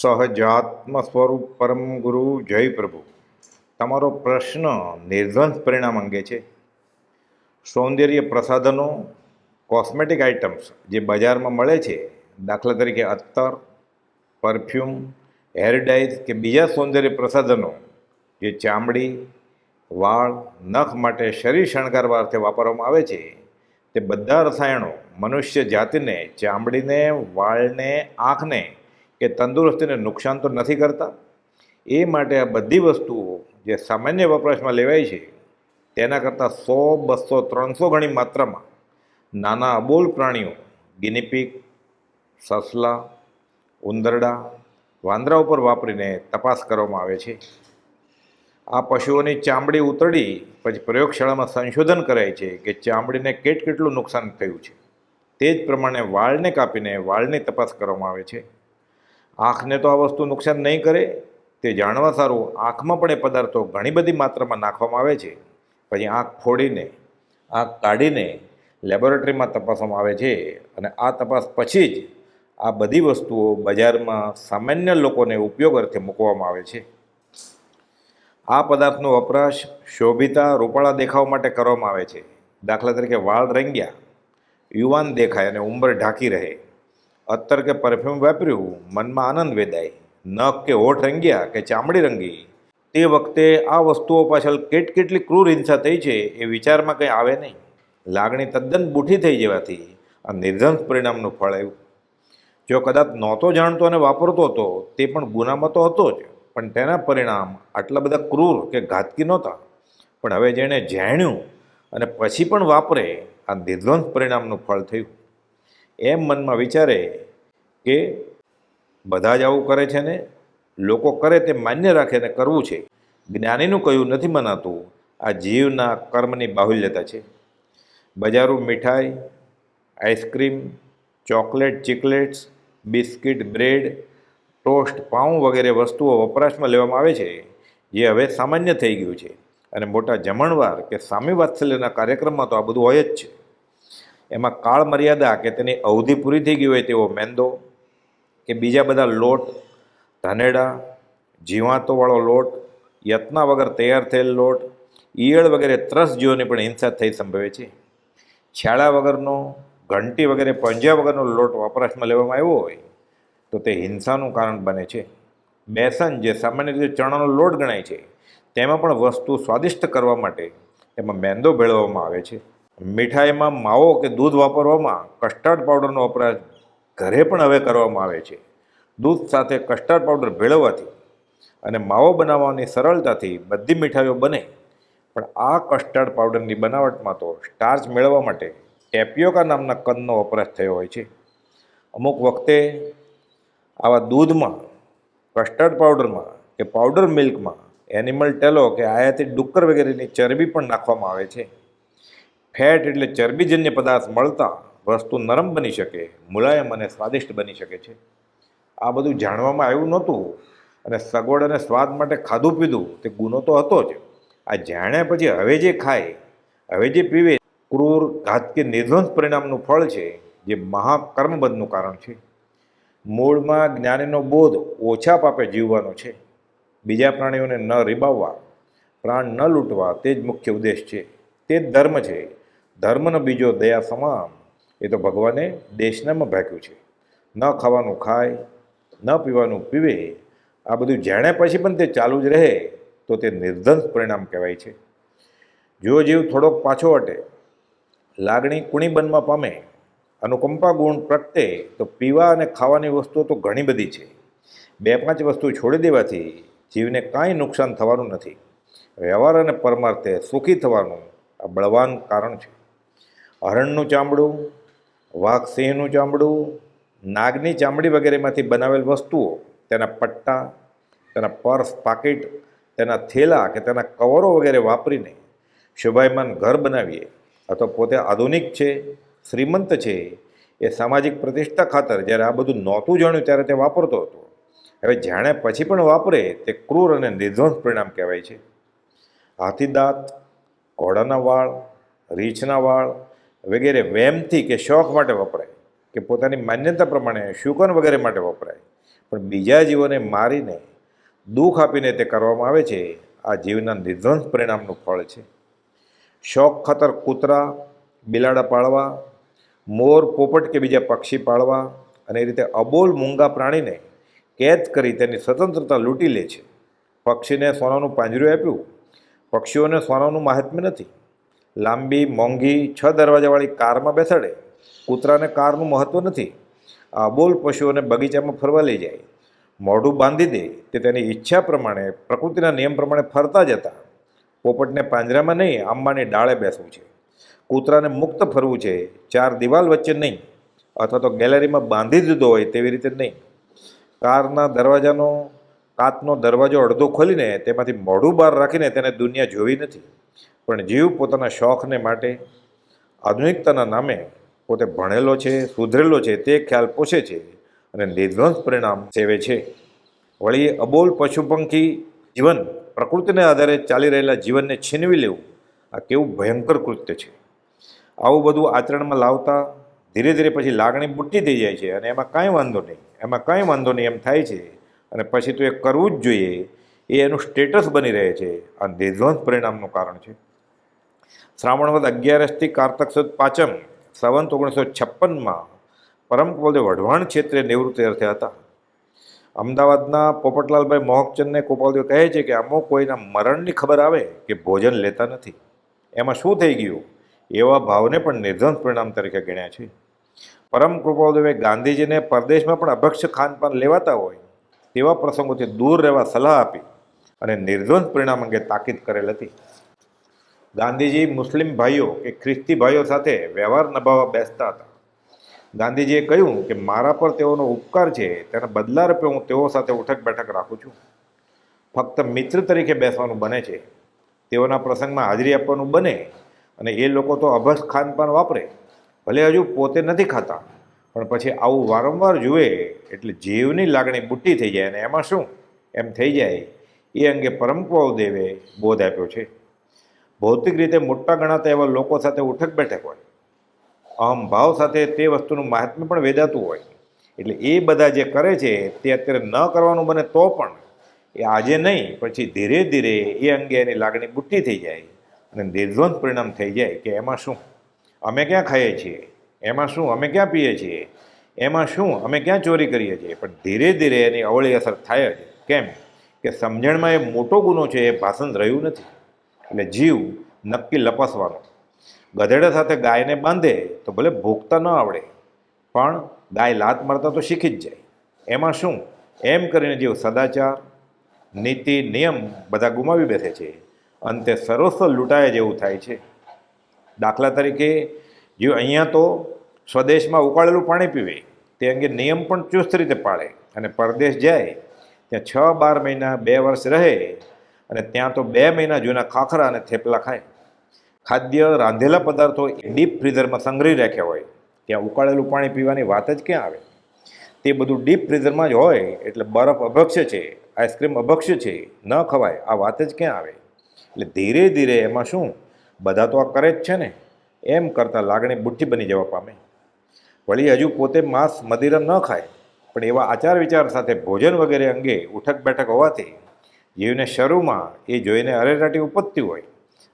સહજાત્મ સ્વરૂપ પરમ ગુરુ જય પ્રભુ. તમારો પ્રશ્ન નિર્ધ્વંસ પરિણામ અંગે છે. સૌંદર્ય પ્રસાધનો કોસ્મેટિક આઇટમ્સ જે બજારમાં મળે છે, દાખલા તરીકે અત્તર પરફ્યુમ હેર ડાઈઝ કે બીજા સૌંદર્ય પ્રસાધનો જે ચામડી, વાળ, નખ માટે શરીર શણગારવા અર્થે વાપરવામાં આવે છે, તે બધા રસાયણો મનુષ્ય જાતિને, ચામડીને, વાળને, આંખને કે તંદુરસ્તીને નુકસાન તો નથી કરતા. એ માટે આ બધી વસ્તુઓ જે સામાન્ય વપરાશમાં લેવાય છે, તેના કરતાં સો, બસો, ત્રણસો ગણી માત્રામાં નાના અબોલ પ્રાણીઓ ગિનીપીક સસલા, ઉંદરડા, વાંદરા ઉપર વાપરીને તપાસ કરવામાં આવે છે. આ પશુઓની ચામડી ઉતરડી, પછી પ્રયોગશાળામાં સંશોધન કરાય છે કે ચામડીને કેટ કેટલું નુકસાન થયું છે. તે જ પ્રમાણે વાળને કાપીને વાળની તપાસ કરવામાં આવે છે. આંખને તો આ વસ્તુ નુકસાન નહીં કરે, તે જાણવા સારું. આંખમાં પણ એ પદાર્થો ઘણી બધી માત્રામાં નાખવામાં આવે છે. પછી આંખ ફોડીને, આંખ કાઢીને લેબોરેટરીમાં તપાસવામાં આવે છે. અને આ તપાસ પછી જ આ બધી વસ્તુઓ બજારમાં સામાન્ય લોકોને ઉપયોગ અર્થે મૂકવામાં આવે છે. આ પદાર્થનો વપરાશ શોભિતા રૂપાળા દેખાવ માટે કરવામાં આવે છે. દાખલા તરીકે વાળ રંગ્યા, યુવાન દેખાય અને ઉંમર ઢાંકી રહે. અત્તર કે પરફ્યુમ વાપર્યું, મનમાં આનંદ વેદાય. નખ કે હોઠ રંગ્યા કે ચામડી રંગી. તે વખતે આ વસ્તુઓ પાછળ કેટ કેટલી ક્રૂર હિંસા થઈ છે એ વિચારમાં કંઈ આવે નહીં. લાગણી તદ્દન બૂઠી થઈ જવાથી આ નિર્ધંસ પરિણામનું ફળ આવ્યું. જો કદાચ નહોતો જાણતો અને વાપરતો હતો તે પણ ગુનામાં તો હતો જ, પણ તેના પરિણામ આટલા બધા ક્રૂર કે ઘાતકી નહોતા. પણ હવે જેણે જાણ્યું અને પછી પણ વાપરે, આ નિર્ધ્વંસ પરિણામનું ફળ થયું. એમ મનમાં વિચારે કે બધા જ આવું કરે છે ને, લોકો કરે તે માન્ય રાખે ને કરવું છે. જ્ઞાનીનું કહ્યું નથી મનાતું, આ જીવના કર્મની બાહુલ્યતા છે. બજારું મીઠાઈ, ice cream, chocolate, chiclets, biscuit, bread, toast, પાઉં વગેરે વસ્તુઓ વપરાશમાં લેવામાં આવે છે, જે હવે સામાન્ય થઈ ગયું છે. અને મોટા જમણવાર કે સામી વાત્સલ્યના કાર્યક્રમમાં તો આ બધું હોય જ છે. એમાં કાળ મર્યાદા કે તેની અવધિ પૂરી થઈ ગઈ હોય તેવો મેંદો કે બીજા બધા લોટ, ધાનેડા, જીવાતોવાળો લોટ, યત્ના વગર તૈયાર થયેલ લોટ, ઈયળ વગેરે ત્રસ જીવોની પણ હિંસા થઈ સંભવે છે. છાળા વગરનો, ઘંટી વગેરે પંજા વગરનો લોટ વપરાશમાં લેવામાં આવ્યો હોય તો તે હિંસાનું કારણ બને છે. બેસન જે સામાન્ય રીતે ચણાનો લોટ ગણાય છે, તેમાં પણ વસ્તુ સ્વાદિષ્ટ કરવા માટે એમાં મેંદો ભેળવવામાં આવે છે. મીઠાઈમાં માવો કે દૂધ વાપરવામાં કસ્ટર્ડ પાવડરનો વપરાશ ઘરે પણ હવે કરવામાં આવે છે. દૂધ સાથે કસ્ટર્ડ પાવડર ભેળવવાથી અને માવો બનાવવાની સરળતાથી બધી મીઠાઈઓ બને. પણ આ કસ્ટર્ડ પાવડરની બનાવટમાં તો સ્ટાર્ચ મેળવવા માટે ટેપિયોકા નામના કંદનો વપરાશ થયો હોય છે. અમુક વખતે આવા દૂધમાં, કસ્ટર્ડ પાવડરમાં કે પાવડર મિલ્કમાં એનિમલ ટેલો કે આયાતી ડુક્કર વગેરેની ચરબી પણ નાખવામાં આવે છે. ફેટ એટલે ચરબીજન્ય પદાર્થ મળતા વસ્તુ નરમ બની શકે, મુલાયમ અને સ્વાદિષ્ટ બની શકે છે. આ બધું જાણવામાં આવ્યું નહોતું અને સગવડ અને સ્વાદ માટે ખાધું પીધું તે ગુનો તો હતો જ. આ જાણ્યા પછી હવે જે ખાય, હવે જે પીવે, ક્રૂર, ઘાત કે નિર્ધ્વંસ પરિણામનું ફળ છે, જે મહાકર્મબંધનું કારણ છે. મૂળમાં જ્ઞાનીનો બોધ ઓછા પાપે જીવવાનો છે. બીજા પ્રાણીઓને ન રીબાવવા, પ્રાણ ન લૂંટવા તે જ મુખ્ય ઉદ્દેશ છે. તે જ ધર્મ છે. ધર્મનો બીજો દયા સમાન એ તો ભગવાને દેશનામાં ભાગ્યું છે. ન ખાવાનું ખાય, ન પીવાનું પીવે, આ બધું જાણ્યા પછી પણ તે ચાલુ જ રહે, તો તે નિર્ધંસ પરિણામ કહેવાય છે. જો જીવ થોડોક પાછો હટે, લાગણી કુણી બનવા પામે, અનુકંપા ગુણ પ્રગટે, તો પીવા અને ખાવાની વસ્તુઓ તો ઘણી બધી છે. બે પાંચ વસ્તુ છોડી દેવાથી જીવને કાંઈ નુકસાન થવાનું નથી. વ્યવહાર અને પરમાર્થે સુખી થવાનું આ બળવાન કારણ છે. હરણનું ચામડું, વાઘ સિંહનું ચામડું, નાગની ચામડી વગેરેમાંથી બનાવેલ વસ્તુઓ, તેના પટ્ટા, તેના પર્સ, પાકીટ, તેના થેલા કે તેના કવરો વગેરે વાપરીને શોભાયમાન ઘર બનાવીએ. અથવા પોતે આધુનિક છે, શ્રીમંત છે. એ સામાજિક પ્રતિષ્ઠા ખાતર જ્યારે આ બધું નહોતું જાણ્યું ત્યારે તે વાપરતો હતો. હવે જાણે પછી પણ વાપરે તે ક્રૂર અને નિર્ધ્વંસ પરિણામ કહેવાય છે. હાથી દાંત, ઘોડાના વાળ, રીંછના વાળ વગેરે વહેમથી કે શોખ માટે વપરાય, કે પોતાની માન્યતા પ્રમાણે શુકન વગેરે માટે વપરાય. પણ બીજા જીવોને મારીને દુઃખ આપીને તે કરવામાં આવે છે, આ જીવના નિર્ધ્વંસ પરિણામનું ફળ છે. શોખ ખાતર કૂતરા, બિલાડા પાળવા, મોર, પોપટ કે બીજા પક્ષી પાળવા અને એ રીતે અબોલ મૂંગા પ્રાણીને કેદ કરી તેની સ્વતંત્રતા લૂંટી લે છે. પક્ષીને સોનાનું પાંજરું આપ્યું, પક્ષીઓને સોનાનું મહાત્મ્ય નથી. લાંબી, મોંઘી, છ દરવાજાવાળી કારમાં બેસાડે. કૂતરાને કારનું મહત્ત્વ નથી. આ અબોલ પશુઓને બગીચામાં ફરવા લઈ જાય. મોઢું બાંધી દે તે તેની ઈચ્છા પ્રમાણે, પ્રકૃતિના નિયમ પ્રમાણે ફરતા જતા. પોપટને પાંજરામાં નહીં, આંબાની ડાળે બેસવું છે. કૂતરાને મુક્ત ફરવું છે. ચાર દિવાલ વચ્ચે નહીં. અથવા તો ગેલેરીમાં બાંધી દીધો હોય તેવી રીતે નહીં. કારના દરવાજાનો, કાચનો દરવાજો અડધો ખોલીને તેમાંથી મોઢું બહાર રાખીને તેને દુનિયા જોવી નથી. પણ જીવ પોતાના શોખને માટે આધુનિકતાના નામે પોતે ભણેલો છે, સુધરેલો છે, તે ખ્યાલ પોષે છે અને નિર્ધ્વંસ પરિણામ સેવે છે. વળી અબોલ પશુપંખી જીવન પ્રકૃતિને આધારે ચાલી રહેલા જીવનને છીનવી લેવું, આ કેવું ભયંકર કૃત્ય છે. આવું બધું આચરણમાં લાવતા ધીરે ધીરે પછી લાગણી બુટ્ટી થઈ જાય છે અને એમાં કાંઈ વાંધો નહીં, એમાં કાંઈ વાંધો નહીં એમ થાય છે અને પછી તો એ કરવું જ જોઈએ, એ એનું સ્ટેટસ બની રહે છે, આ નિર્ધ્વંસ પરિણામનું કારણ છે. શ્રાવણવદ અગિયારસથી કારતક સુદ પાંચમ સંવંત ઓગણીસો છપ્પનમાં પરમ કુલદેવ વઢવાણ ક્ષેત્રે નિવૃત્ત થયા હતા. અમદાવાદના પોપટલાલભાઈ મોહકચંદને ગોપાલદેવ કહે છે કે અમુક કોઈના મરણની ખબર આવે કે ભોજન લેતા નથી. એમાં શું થઈ ગયું? એવા ભાવને પણ નિર્ધન પરિણામ તરીકે ગણ્યા છે. પરમ કૃપાલદેવે ગાંધીજીને પરદેશમાં પણ અભક્ષ ખાનપાન લેવાતા હોય તેવા પ્રસંગોથી દૂર રહેવા સલાહ આપી અને નિર્ધન પરિણામ અંગે તાકીદ કરેલ હતી. ગાંધીજી મુસ્લિમ ભાઈઓ કે ખ્રિસ્તી ભાઈઓ સાથે વ્યવહાર નભાવવા બેસતા હતા. ગાંધીજીએ કહ્યું કે મારા પર તેઓનો ઉપકાર છે, તેના બદલા રૂપે હું તેઓ સાથે ઉઠક બેઠક રાખું છું. ફક્ત મિત્ર તરીકે બેસવાનું બને છે. તેઓના પ્રસંગમાં હાજરી આપવાનું બને અને એ લોકો તો અભસ ખાનપાન વાપરે. ભલે હજુ પોતે નથી ખાતા, પણ પછી આવું વારંવાર જુએ એટલે જીવની લાગણી બુટ્ટી થઈ જાય અને એમાં શું? એમ થઈ જાય. એ અંગે પરમકુળ દેવે બોધ આપ્યો છે. ભૌતિક રીતે મોટા ગણાતા એવા લોકો સાથે ઉઠક બેઠક હોય. અહમભાવ સાથે તે વસ્તુનું મહાત્મ્ય પણ વેદાતું હોય. એટલે એ બધા જે કરે છે, તે અત્યારે ન કરવાનું બને તો પણ એ આજે નહીં, પછી ધીરે ધીરે એ અંગે એની લાગણી બુટ્ટી થઈ જાય અને નિર્ધ્વંત પરિણામ થઈ જાય કે એમાં શું? અમે ક્યાં ખાઈએ છીએ? એમાં શું? અમે ક્યાં પીએ છીએ? એમાં શું? અમે ક્યાં ચોરી કરીએ છીએ? પણ ધીરે ધીરે એની અવળી અસર થાય જ. કેમ? કે સમજણમાં એ મોટો ગુનો છે, એ ભાષણ રહ્યું નથી. એટલે જીવ નક્કી લપસવાનો. ગધેડા સાથે ગાયને બાંધે તો ભલે ભોગતા ન આવડે, પણ ગાય લાત મારતા તો શીખી જ જાય. એમાં શું? એમ કરીને જીવ સદાચાર, નીતિ, નિયમ બધા ગુમાવી બેસે છે. અંતે સર્વસ્વ લૂંટાય જેવું થાય છે. દાખલા તરીકે જો અહીંયા તો સ્વદેશમાં ઉકાળેલું પાણી પીવે. તે અંગે નિયમ પણ ચુસ્ત રીતે પાળે અને પરદેશ જાય. ત્યાં છ બાર મહિના બે વર્ષ રહે અને ત્યાં તો બે મહિના જૂના ખાખરા અને થેપલા ખાય. ખાદ્ય રાંધેલા પદાર્થો ડીપ ફ્રીઝરમાં સંગ્રહી રાખ્યા હોય. ત્યાં ઉકાળેલું પાણી પીવાની વાત જ ક્યાં આવે? તે બધું ડીપ ફ્રીઝરમાં જ હોય એટલે બરફ અભક્ષ્ય છે, આઈસ્ક્રીમ અભક્ષ્ય છે, ન ખવાય, આ વાત જ ક્યાં આવે? એટલે ધીરે ધીરે એમાં શું? બધા તો આ કરે જ છે ને. એમ કરતાં લાગણી બુઠ્ઠી બની જવા પામે. વળી હજુ પોતે માંસ મદિરા ન ખાય, પણ એવા આચાર વિચાર સાથે ભોજન વગેરે અંગે ઉઠક બેઠક હોવાથી જીવને શરૂમાં એ જોઈને અરેરાટી ઉપજતી હોય.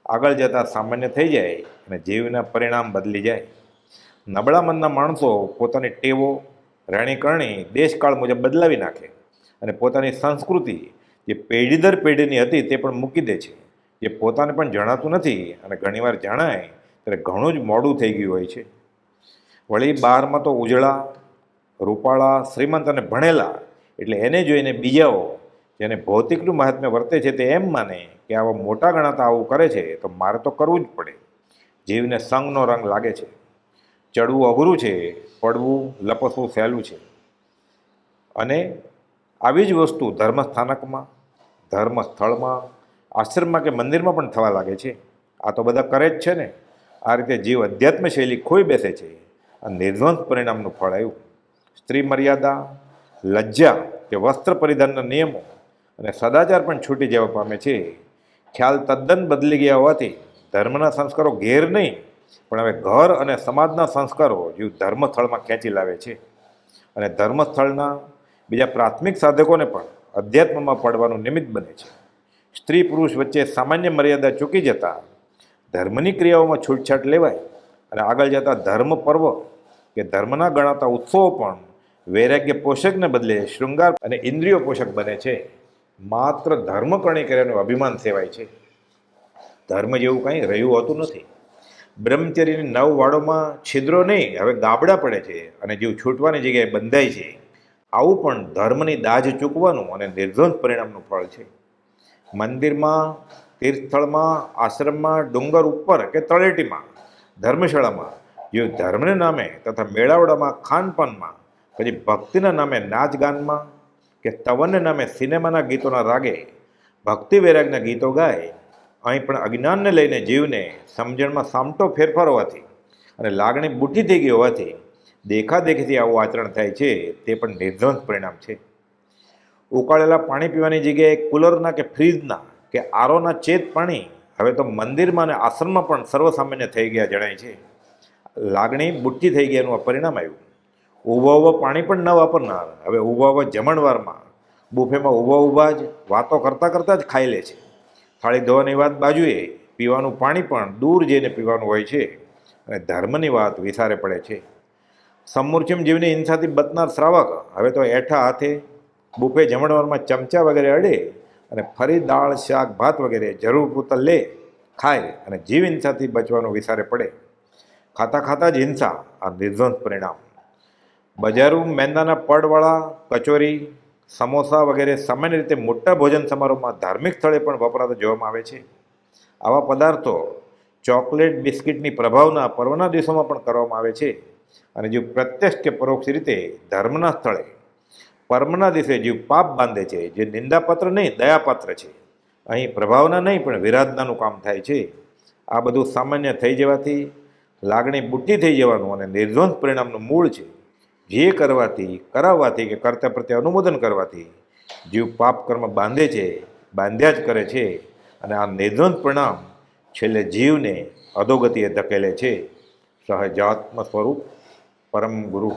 આગળ જતાં સામાન્ય થઈ જાય અને જીવના પરિણામ બદલી જાય. નબળા મનના માણસો પોતાની ટેવો રહેણીકરણી દેશકાળ મુજબ બદલાવી નાખે અને પોતાની સંસ્કૃતિ, જે પેઢી દર પેઢીની હતી તે પણ મૂકી દે છે. જે પોતાને પણ જણાતું નથી અને ઘણીવાર જણાય ત્યારે ઘણું જ મોડું થઈ ગયું હોય છે. વળી બહારમાં તો ઉજળા, રૂપાળા, શ્રીમંત અને ભણેલા એટલે એને જોઈને બીજાઓ જેને ભૌતિકનું મહાત્મ્ય વર્તે છે તે એમ માને કે આવા મોટા ગણાતા આવું કરે છે, તો મારે તો કરવું જ પડે. જીવને સંગનો રંગ લાગે છે. ચડવું અઘરું છે, પડવું લપસવું સહેલું છે. અને આવી જ વસ્તુ ધર્મસ્થાનકમાં, ધર્મસ્થળમાં, આશ્રમમાં કે મંદિરમાં પણ થવા લાગે છે. આ તો બધા કરે જ છે ને. આ રીતે જીવ અધ્યાત્મ શૈલી ખોઈ બેસે છે. આ નિર્ધ્વંસ પરિણામનું ફળ આવ્યું. સ્ત્રી મર્યાદા લજ્જા કે વસ્ત્ર પરિધાનના નિયમો અને સદાચાર પણ છૂટી જવા પામે છે. ખ્યાલ તદ્દન બદલી ગયા હોવાથી ધર્મના સંસ્કારો ઘેર નહીં, પણ હવે ઘર અને સમાજના સંસ્કારો જીવ ધર્મસ્થળમાં ખેંચી લાવે છે. અને ધર્મસ્થળના બીજા પ્રાથમિક સાધકોને પણ અધ્યાત્મમાં પડવાનું નિમિત્ત બને છે. સ્ત્રી પુરુષ વચ્ચે સામાન્ય મર્યાદા ચૂકી જતા ધર્મની ક્રિયાઓમાં છૂટછાટ લેવાય અને આગળ જતા ધર્મ પર્વ કે ધર્મના ગણાતા ઉત્સવો પણ વૈરાગ્ય પોષકને બદલે શૃંગાર અને ઇન્દ્રિયો પોષક બને છે. માત્ર ધર્મ કરણે કર્યાનું અભિમાન સેવાય છે. ધર્મ જેવું કંઈ રહ્યું હોતું નથી. બ્રહ્મચર્યની નવ વાળોમાં છિદ્રો નહીં, હવે ગાબડા પડે છે અને જીવ છૂટવાની જગ્યાએ બંધાય છે. આવું પણ ધર્મની દાજ ચૂકવાનું અને નિર્ધ્વંસ પરિણામનું ફળ છે. મંદિરમાં, તીર્થસ્થળમાં, આશ્રમમાં, ડુંગર ઉપર કે તળેટીમાં, ધર્મશાળામાં જે ધર્મને નામે તથા મેળાવડામાં, ખાનપાનમાં, પછી ભક્તિના નામે નાચ ગાનમાં કે તવનને નામે સિનેમાના ગીતોના રાગે ભક્તિ વૈરાગના ગીતો ગાય. અહીં પણ અજ્ઞાનને લઈને જીવને સમજણમાં સામટો ફેરફાર હોવાથી અને લાગણી બુઠી થઈ ગઈ હોવાથી દેખાદેખીથી આવું આચરણ થાય છે તે પણ નિર્ધ્વંસ પરિણામ છે. ઉકાળેલા પાણી પીવાની જગ્યાએ કુલરના કે ફ્રીજના કે આરોના ચેત પાણી હવે તો મંદિરમાં અને આશ્રમમાં પણ સર્વસામાન્ય થઈ ગયા જણાય છે. લાગણી બુઠ્ઠી થઈ ગયાનું આ પરિણામ આવ્યું. ઊભા ઊભા પાણી પણ ન વાપરનાર હવે ઊભા ઊભા જમણવારમાં બુફેમાં ઊભા ઊભા જ વાતો કરતાં કરતાં જ ખાઈ લે છે. થાળી ધોવાની વાત બાજુએ પીવાનું પાણી પણ દૂર જઈને પીવાનું હોય છે અને ધર્મની વાત વિસારે પડે છે. સમૂર્છિમ જીવની હિંસાથી બતનાર શ્રાવક હવે તો એઠા હાથે બુફે જમણવારમાં ચમચા વગેરે અડે અને ફરી દાળ, શાક, ભાત વગેરે જરૂર પૂરતા લે, ખાય અને જીવ હિંસાથી બચવાનું વિસારે પડે. ખાતા ખાતા જ હિંસા, આ નિર્ધ્વંસ પરિણામ. બજારું, મેંદાના પડવાળા, કચોરી, સમોસા વગેરે સામાન્ય રીતે મોટા ભોજન સમારોહમાં ધાર્મિક સ્થળે પણ વપરાતા જોવામાં આવે છે. આવા પદાર્થો ચોકલેટ, બિસ્કિટની પ્રભાવના પર્વના દિવસોમાં પણ કરવામાં આવે છે અને જીવ પ્રત્યક્ષ કે પરોક્ષ રીતે ધર્મના સ્થળે. પર્મના દિવસે જીવ પાપ બાંધે છે, જે નિંદાપત્ર નહીં, દયાપાત્ર છે. અહીં પ્રભાવના નહીં, પણ વિરાધનાનું કામ થાય છે. આ બધું સામાન્ય થઈ જવાથી લાગણી બુટ્ટી થઈ જવાનું અને નિર્ધ્વંસ પરિણામનું મૂળ છે. જે કરવાથી, કરાવવાથી કે કરતા પ્રત્યે અનુમોદન કરવાથી જીવ પાપ કર્મ બાંધે છે, બાંધ્યા જ કરે છે અને આ નિર્ધ્વંસ પરિણામ છેલ્લે જીવને અધોગતિએ ધકેલે છે. સહજાત્મ સ્વરૂપ પરમ ગુરુ